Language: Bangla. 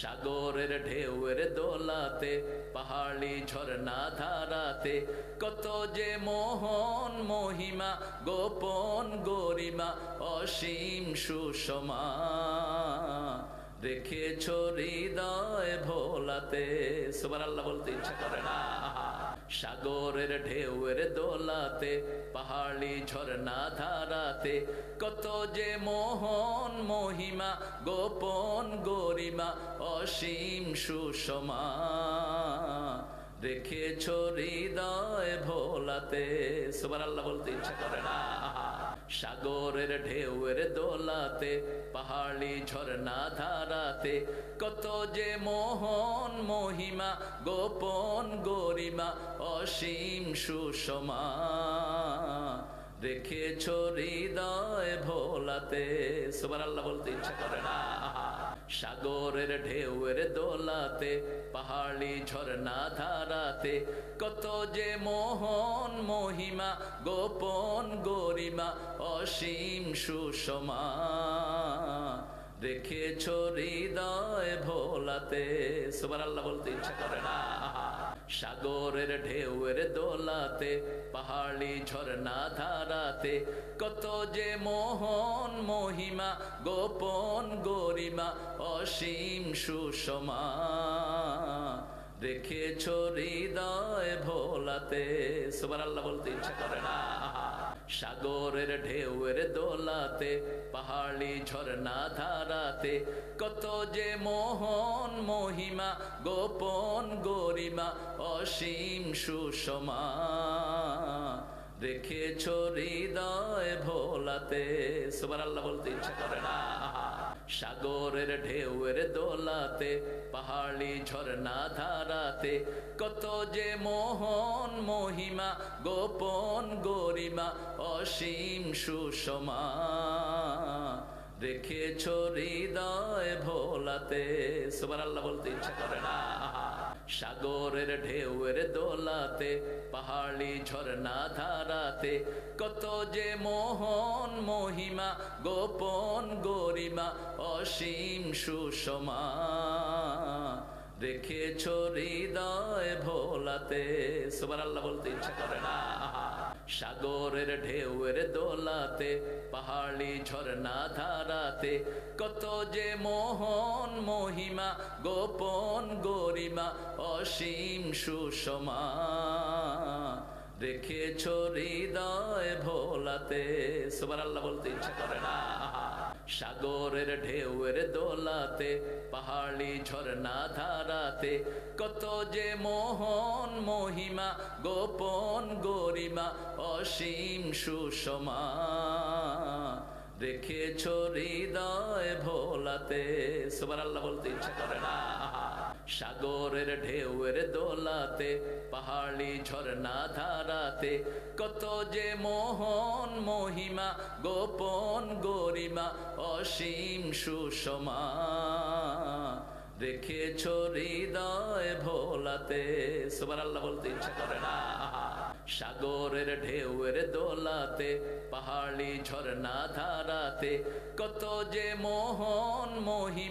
সাগরের ঢেউয়ের দোলাতে, পাহাড়ি ঝর্ণা ধারাতে, কত যে মোহন মহিমা, গোপন গরিমা, অসীম সুষমা। রেখেছ হৃদয় ভোলাতে সুবার আল্লাহ বলতে ইচ্ছা করে না। সাগরের ঢেউয়ের দোলাতে পাহাড়ি ঝর্ণা ধারাতে কত যে মোহন মহিমা গোপন গরিমা অসীম সুষমা। রেখেছ হৃদয় ভোলাতে। সুবার আল্লাহ বলতে করে না। সাগরের ঢেউয়ের দোলাতে, পাহাড়ি ঝর্ণা ধারাতে। কত যে মোহন মহিমা, গোপন গরিমা, অসীম সুষমা। রেখেছ হৃদয় ভোলাতে। সুবার আল্লাহ বলতে ইচ্ছা করে না। সাগরের ঢেউয়ের দোলাতে, পাহাড়ি ঝর্ণা ধারাতে, কত যে মোহন মহিমা, গোপন গরিমা, অসীম সুষমা। রেখেছ হৃদয় ভোলাতে সুবার আল্লাহ বলতে ইচ্ছা করে না। সাগরের ঢেউয়ের দোলাতে, পাহাড়ি ঝর্ণা ধারাতে, কত যে মোহন মহিমা, গোপন গরিমা, অসীম সুষমা। রেখেছ হৃদয় ভোলাতে সুবার আল্লাহ বলতে ইচ্ছা করে না। সাগরের ঢেউয়ের দোলাতে, পাহাড়ি ঝর্ণা ধারাতে, কত যে মোহন মহিমা, গোপন গরিমা, অসীম সুষমা। রেখেছ হৃদয় ভোলাতে সুবার আল্লাহ বলতে ইচ্ছা করে না। সাগরের ঢেউয়ের দোলাতে, পাহাড়ি ঝর্ণা ধারাতে, কত যে মোহন মহিমা, গোপন গরিমা, অসীম সুষমা। রেখেছ হৃদয় ভোলাতে সুবার আল্লাহ বলতে ইচ্ছা করে না। সাগরের ঢেউয়ের দোলাতে পাহাড়ি ঝর্ণা ধারাতে কত যে মোহন মহিমা গোপন গরিমা অসীম সুষমা। রেখেছ হৃদয় ভোলাতে? সুবার আল্লাহ বলতে ইচ্ছা করে না। সাগরের ঢেউয়ের দোলাতে, পাহাড়ি ঝর্ণা ধারাতে, কত যে মোহন মহিমা, গোপন গরিমা, অসীম সুষমা। রেখেছ হৃদয় ভোলাতে? সুবার আল্লাহ বলতে ইচ্ছা করে না। সাগরের ঢেউয়ের দোলাতে, পাহাড়ি ঝর্ণা ধারাতে, কত যে মোহন মহিমা, গোপন গরিমা, অসীম সুষমা। রেখেছ হৃদয় ভোলাতে সুবার আল্লাহ বলতে ইচ্ছা করে না। সাগরের ঢেউয়ের দোলাতে, পাহাড়ি ঝর্ণা ধারাতে, কত যে মোহন মহিমা, গোপন গরিমা, অসীম সুষমা। রেখেছ হৃদয় ভোলাতে সুবার আল্লাহ বলতে ইচ্ছা করে না। সাগরের ঢেউয়ের দোলাতে, পাহাড়ি ঝর্ণা ধারাতে, কত যে মোহন মহিমা